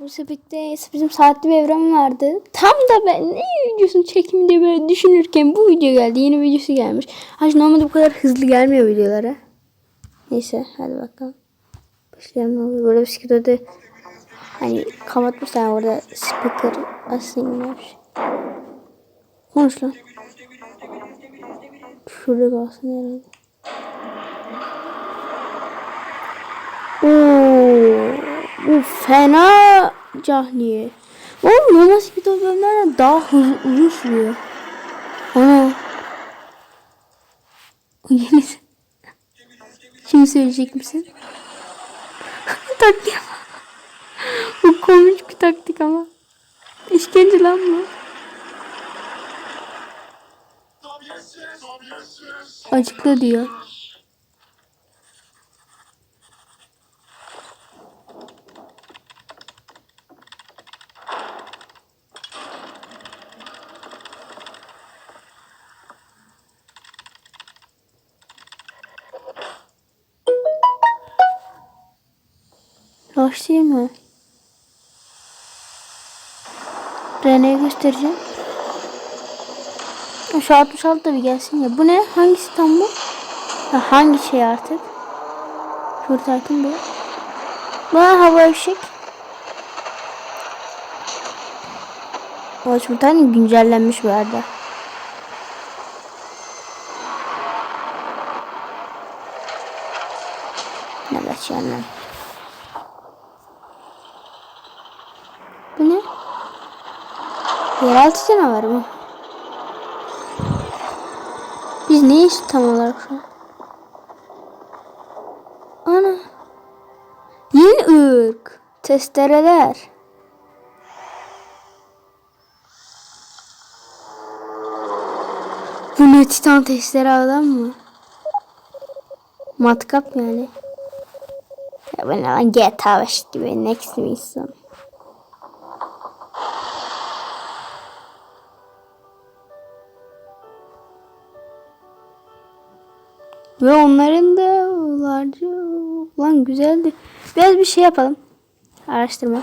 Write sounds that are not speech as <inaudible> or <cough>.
bu sepette bizim saatli bir evren vardı. Tam da ben ne videosunu çekeyim diye böyle düşünürken bu video geldi. Yeni videosu gelmiş. Aslında normalde bu kadar hızlı gelmiyor videolara. Neyse hadi bakalım. Başlayalım. Böyle bisiklete hani kapatmışlar orada speaker aslında. Konuş lan. Şurada kalsın herhalde. Bu fena cahliye. Oğlum normal speed bölümlerden daha hızlı uzun sürüyor. Ana. Yenisi. Şimdi söyleyecek misin? <laughs> taktik ama. Bu komik bir taktik ama. İşkence lan bu. Açıkla diyor. Hoş değil mi? Rene'ye göstereceğim. Şu 66 da bir gelsin ya. Bu ne? Hangisi tam bu? Ha, hangi şey artık? Şurada bu. Bu hava. O bir tane güncellenmiş bir yerde. Ne geçiyorum Bu ne? Yeraltı canavarı mı? Biz ne iş tam olarak şu an? Ana. Yeni ırk. Testereler. Bu ne titan testere adam mı? Matkap yani. Ya ben lan GTA 5 gibi next mi insan? Ve onların da larca lan güzeldi. Biraz bir şey yapalım. Araştırma.